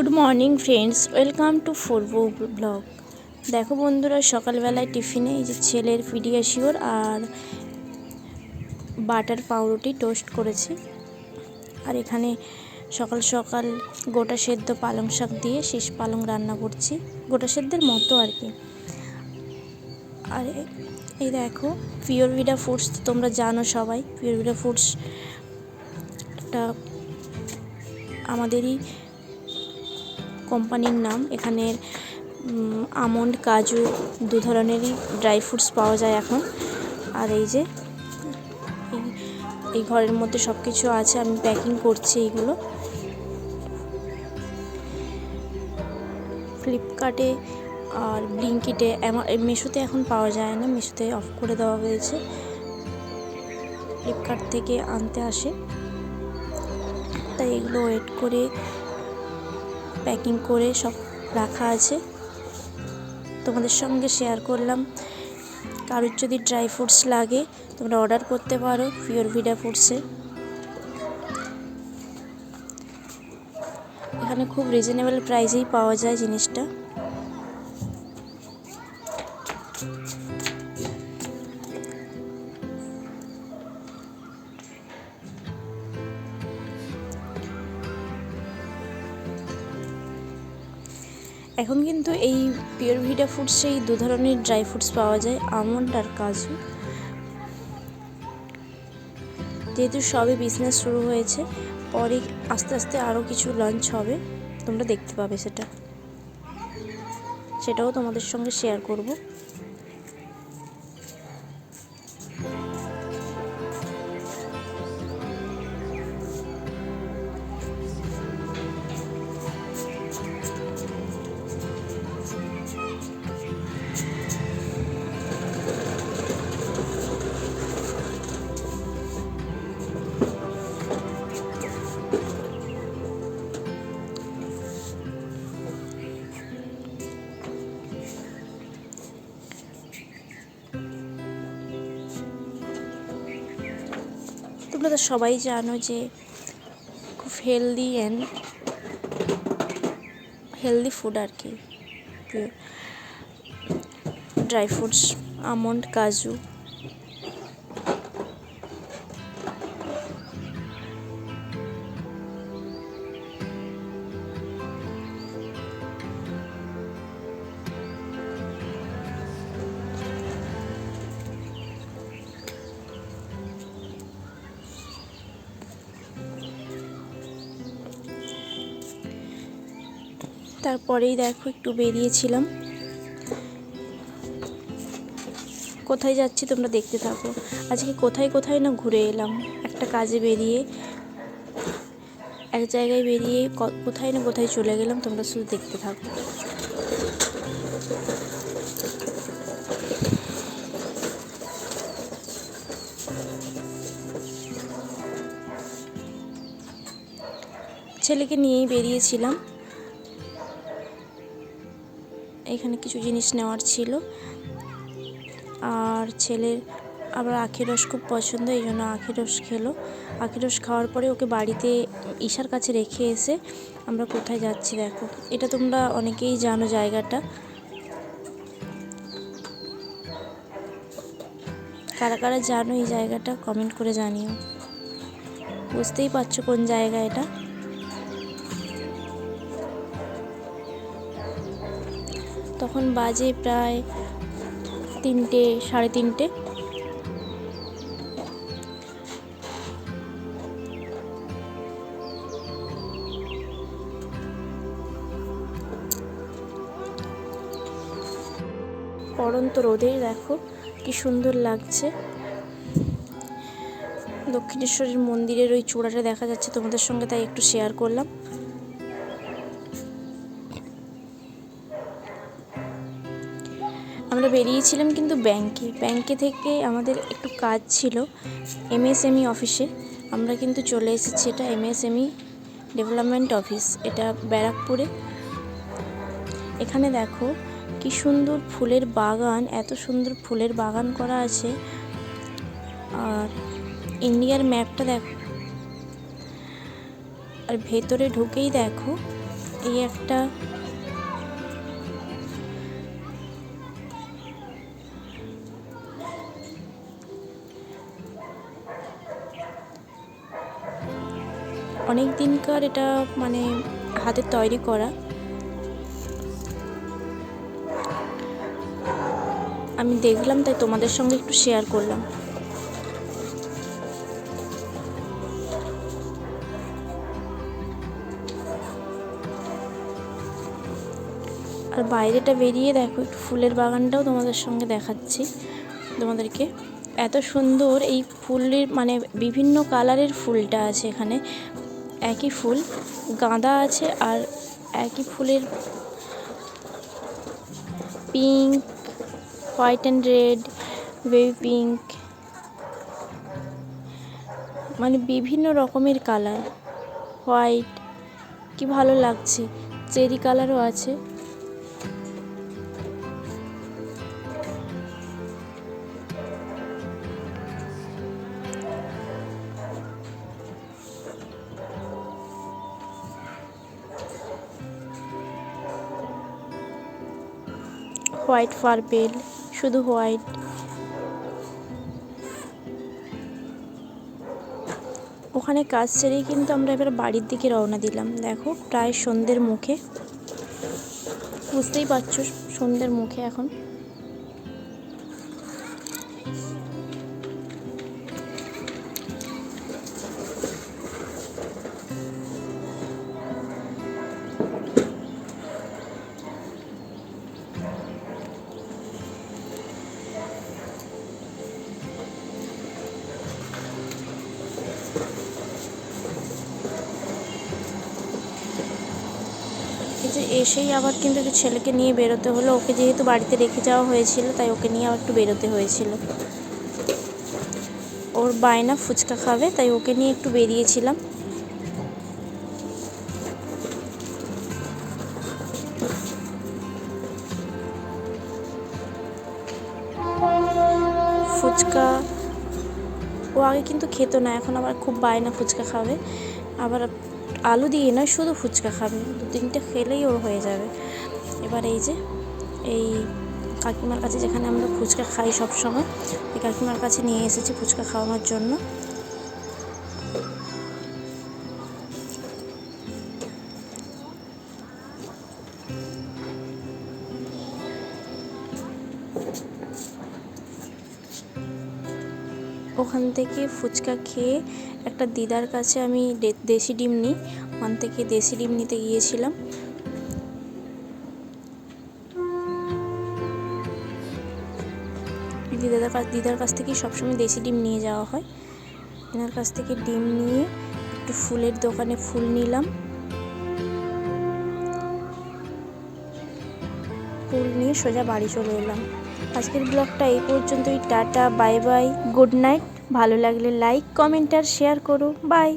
Good morning friends, welcome to ফোরবো blog. দেখো বন্ধুরা, সকালবেলায় টিফিনে এই যে ছেলের পিডিয়াশিওর আর বাটার পাউরুটি টোস্ট করেছি। আর এখানে সকাল সকাল গোটা সেদ্ধ পালং শাক দিয়ে শেষ পালং রান্না করছি, গোটা সেদ্ধের মতো আর কি। আর এই দেখো, পিওর ভিডা ফুডস তো তোমরা জানো সবাই, পিওর ভিডা ফুডস একটা আমাদেরই কোম্পানির নাম। এখানের আমন্ড, কাজু দু ধরনেরই ড্রাই ফ্রুটস পাওয়া যায় এখন। আর এই যে, এই ঘরের মধ্যে সব কিছু আছে, আমি প্যাকিং করছি এইগুলো। ফ্লিপকার্টে আর ব্লিঙ্কিটে মিশোতে এখন পাওয়া যায় না মিশোতে অফ করে দেওয়া হয়েছে। ফ্লিপকার্ট থেকে আনতে আসে। তাই এগুলো ওয়েট করে প্যাকিং করে সব রাখা আছে। তোমাদের সঙ্গে শেয়ার করলাম। কারোর যদি ড্রাই ফ্রুটস লাগে, তোমরা অর্ডার করতে পারো পিওর ভিডা ফুডসে এখানে খুব রিজনেবল প্রাইসেই পাওয়া যায় জিনিসটা। এখন কিন্তু এই পিওর ভিটা ফুডসে এই দু ধরনের ড্রাই ফ্রুটস পাওয়া যায়, আমন্ড আর কাজু। যেহেতু সবে বিজনেস শুরু হয়েছে, পরে আস্তে আস্তে আরও কিছু লঞ্চ হবে, তোমরা দেখতে পাবে সেটা। সেটাও তোমাদের সঙ্গে শেয়ার করব। তোমরা তো সবাই জানো যে খুব হেলদি অ্যান্ড হেলদি ফুড আর কি। ড্রাই ফ্রুটস আমন্ড, কাজু। তারপরেই দেখো একটু বেরিয়েছিলাম। কোথায় যাচ্ছি তোমরা দেখতে থাকো। আজকে কোথায় কোথায় না ঘুরে এলাম। একটা কাজে বেরিয়ে, এক জায়গায় বেরিয়ে কোথায় না কোথায় চলে গেলাম, তোমরা শুধু দেখতে থাকো। ছেলেকে নিয়েই বেরিয়েছিলাম। এখানে কিছু জিনিস নেওয়ার ছিল। আর ছেলের আবার আখের রস খুব পছন্দ, এই জন্য আখের রস খেলো। আখের রস খাওয়ার পরে ওকে বাড়িতে ঈশার কাছে রেখে এসে আমরা কোথায় যাচ্ছি দেখো। এটা তোমরা অনেকেই জানো জায়গাটা। কারা কারা জানো এই জায়গাটা কমেন্ট করে জানিও। বুঝতেই পারছ কোন জায়গা এটা? তখন বাজে প্রায় তিনটে, সাড়ে তিনটে। পড়ন্ত রোদে, দেখো কি সুন্দর লাগছে। দক্ষিণেশ্বরের মন্দিরের ওই চূড়াটা দেখা যাচ্ছে তোমাদের সঙ্গে, তাই একটু শেয়ার করলাম। আমরা বেরিয়েছিলাম কিন্তু ব্যাংকে। ব্যাংকে থেকে আমাদের একটু কাজ ছিল এমএসএমই অফিসে। আমরা কিন্তু চলে এসেছি এটা এমএসএমই ডেভেলপমেন্ট অফিস, এটা ব্যারাকপুরে। এখানে দেখো কি সুন্দর ফুলের বাগান, এত সুন্দর ফুলের বাগান করা আছে। আর ইন্ডিয়ার ম্যাপটা দেখো আর ভেতরে ঢুকেই দেখো, এই একটা অনেক দিনকার এটা মানে হাতে তৈরি করা। আমি দেখলাম, তাই তোমাদের সঙ্গে একটু শেয়ার করলাম। আর বাইরেটা বেরিয়ে দেখো, একটু ফুলের বাগানটাও তোমাদের সঙ্গে দেখাচ্ছি তোমাদেরকে। এত সুন্দর এই ফুলের মানে বিভিন্ন কালারের ফুলটা আছে এখানে। একই ফুল, গাঁদা আছে আর একই ফুলের pink white and red baby pink মানে বিভিন্ন রকমের কালার হোয়াইট কি ভালো লাগছে চেরি কালারও আছে। হোয়াইট পার্পেল শুধু হোয়াইট। ওখানে কাজ সেরেই কিন্তু আমরা এবার বাড়ির দিকে রওনা দিলাম। দেখো, প্রায় সন্ধ্যের মুখে। বুঝতেই পারছ, সন্ধ্যের মুখে এখন। যে এসেই আবার কিন্তু ছেলেকে নিয়ে বেরোতে হলো। ওকে যেহেতু বাড়িতে রেখে যাওয়া হয়েছিল, তাই ওকে নিয়ে আবার একটু বেরোতে হয়েছিল। ওর বায়না ফুচকা খাবে, তাই ওকে নিয়ে একটু বেরিয়েছিলাম। ও আগে কিন্তু খেতো না, এখন আবার খুব বায়না ফুচকা খাবে। আবার আলু দিয়ে নয়, শুধু ফুচকা খাবে। দু তিনটে খেলেই ওর হয়ে যাবে। এবার এই যে, এই কাকিমার কাছে যেখানে আমরা ফুচকা খাই সব সময় এই কাকিমার কাছে নিয়ে এসেছি ফুচকা খাওয়ানোর জন্য। ওখান থেকে ফুচকা খেয়ে একটা দিদার কাছে আমি দেশি ডিম নিই। ওখান থেকে দেশি ডিম নিতে গিয়েছিলাম। দিদার কাছ দিদার কাছ থেকেই সবসময় দেশি ডিম নিয়ে যাওয়া হয়। এনার কাছ থেকে ডিম নিয়ে একটু ফুলের দোকানে ফুল নিলাম। নিয়ে সোজা বাড়ি চলে এলাম। আজকের ব্লগটা এই পর্যন্তই, tata bye bye good night ভালো লাগলে লাইক কমেন্ট আর শেয়ার করো। বাই